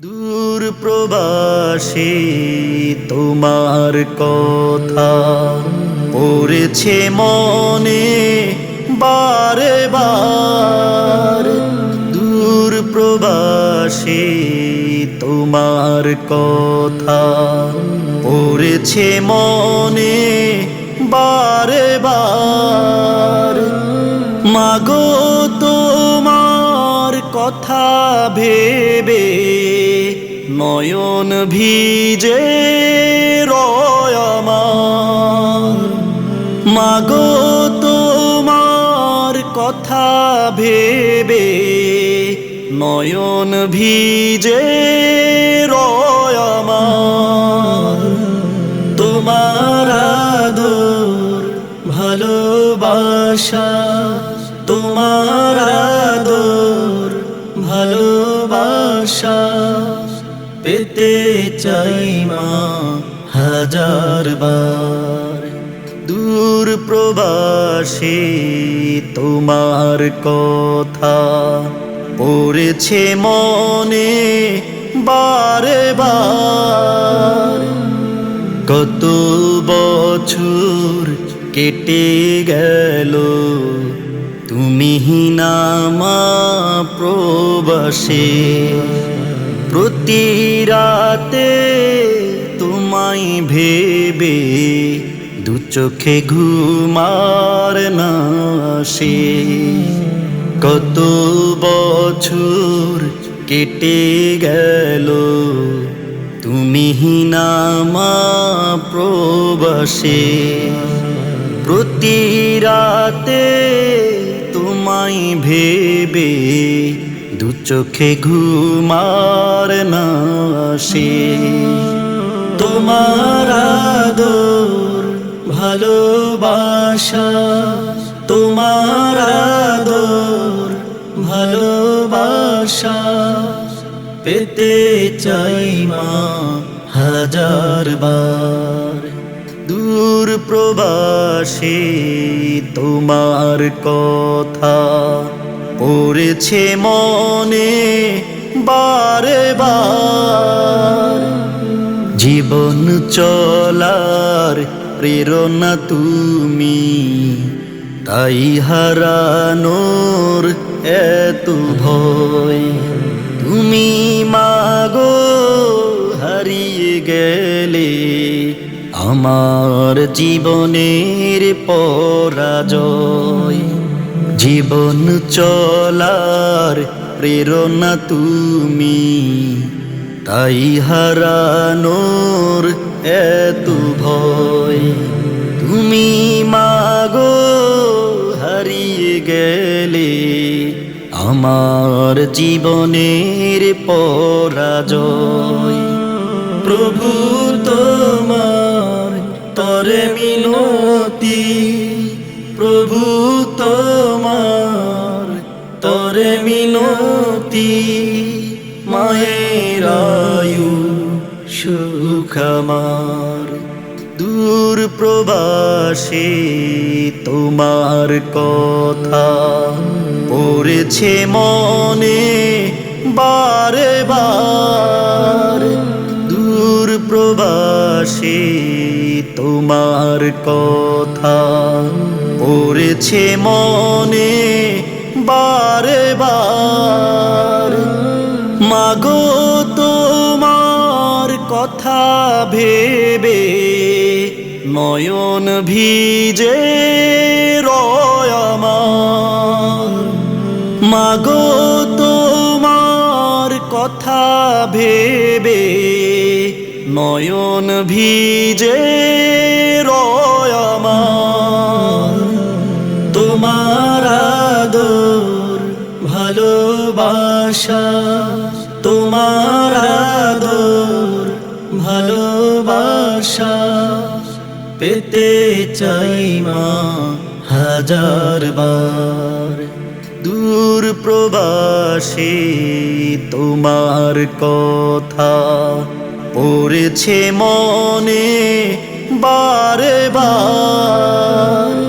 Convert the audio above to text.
দূর প্রবাসী, তোমার কথা পড়েছে মনে বারে বার। দূর প্রবাসী, তোমার কথা পড়েছে মনে বারে বার। মাগো, তোমার কথা ভেবে নয়ন ভিজে রয় আমার। মাগো, তোমার কথা ভেবে নয়ন ভিজে রয়মার তোমার আদর, ভালোবাসা, তোমার পেতে চাই মা, হাজার বার। দূর প্রবাসী তোমার কথা পড়েছে মনে বারে বার কত বছর কেটে গেল, তুমি নামা প্রবাসে। প্রতি রাতে তোমায় ভেবে দু চোখে ঘুমার না আসে। কত বছর কেটে গেল, তুমি নামা প্রবাসে। প্রতি রাতে তোমায় ভেবে দু চোখে ঘুমার না আসে তোমার আদর ভালোবাসা, তোমার আদর ভালোবাসা পেতে চাই মা হাজার বার। দূর প্রবাসী তোমার কথা পড়েছে মনে বারে বার। জীবন চলার প্রেরণা তুমি, তাই হারানোর এত ভয়। তুমি মাগো হারিয়ে গেলে, আমার জীবনের পরাজয়। জীবন চলার প্রেরণা তুমি, তাই হারানোর এত ভয়। তুমি মাগো হারিয়ে গেলে, আমার জীবনের পরাজয়। প্রভু তোমার তরে মিনতি, প্রভু তরে মিনতি, মায়ের আয়ু সুখ আমার। দূর প্রবাসী তোমার কথা পড়েছে মনে বারে বার। দূর প্রবাসী তোমার কথা পড়েছে মনে বারে বার। মাগো, তোমার কথা ভেবে নয়ন ভিজে রয় মাগো, তোমার কথা ভেবে নয়ন ভিজে রয় আমার। ভালোবাসা, তোমার আদর, ভালোবাসা পেতে চাই মা হাজার বার। দূর প্রবাসী তোমার কথা পড়েছে মনে বারে বার।